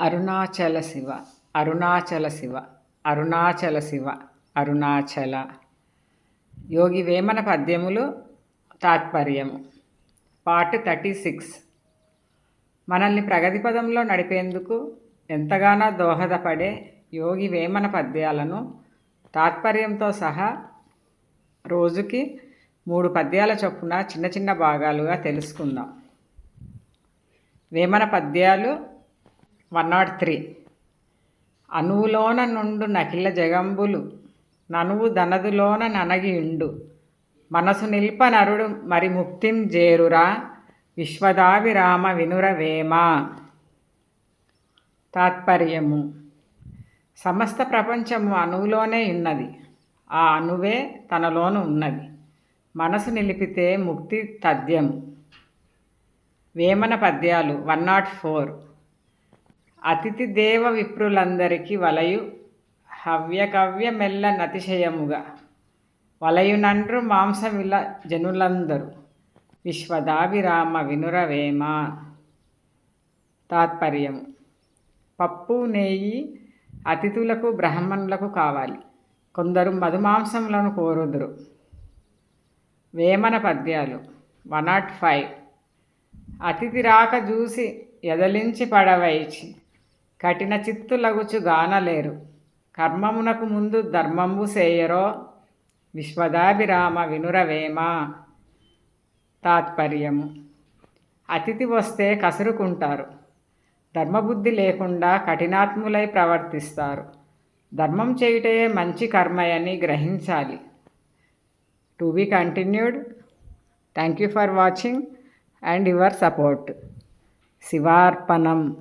అరుణాచల శివ అరుణాచల శివ అరుణాచల శివ అరుణాచల. యోగి వేమన పద్యములు తాత్పర్యము. Part thirty six. మనల్ని ప్రగతి పదంలో నడిపేందుకు ఎంతగానో దోహదపడే యోగి వేమన పద్యాలను తాత్పర్యంతో సహా రోజుకి మూడు పద్యాల చొప్పున చిన్న చిన్న భాగాలుగా తెలుసుకుందాం. వేమన పద్యాలు వన్ నాట్ త్రీ. అణువులోన నుండు నకిల జగంబులు ననువు దనదులోన ననగియుండు మనసు నిల్ప నరుడు మరి ముక్తిం జేరురా విశ్వదావిరామ వినురవేమ తాత్పర్యము. సమస్త ప్రపంచము అణువులోనే ఉన్నది ఆ అణువే తనలోను ఉన్నది. మనసు నిలిపితే ముక్తి తద్యం వేమన పద్యాలు వన్ నాట్ ఫోర్. అతిథి దేవ విప్రులందరికీ వలయు హవ్యకవ్య మెల్ల నతిశయముగా. వలయునండ్రు మాంసమిల జనులందరూ. విశ్వదాభిరామ వినురవేమ. తాత్పర్యము. పప్పు నెయ్యి అతిథులకు బ్రాహ్మణులకు కావాలి. కొందరు మధుమాంసములను కోరుదురు. వేమన పద్యాలు. One naught five. అతిథి రాక చూసి ఎదలించి పడవైచి. కఠిన చిత్తులగుచు గానలేరు. కర్మమునకు ముందు ధర్మంబు సేయరో? విశ్వదాభిరామ వినురవేమ. తాత్పర్యము. అతిథి వస్తే కసురుకుంటారు. ధర్మబుద్ధి లేకుండా కఠినాత్ములై ప్రవర్తిస్తారు. ధర్మం చేయుటే మంచి కర్మయని గ్రహించాలి. To be continued. Thank you for watching and your support. శివార్పణం.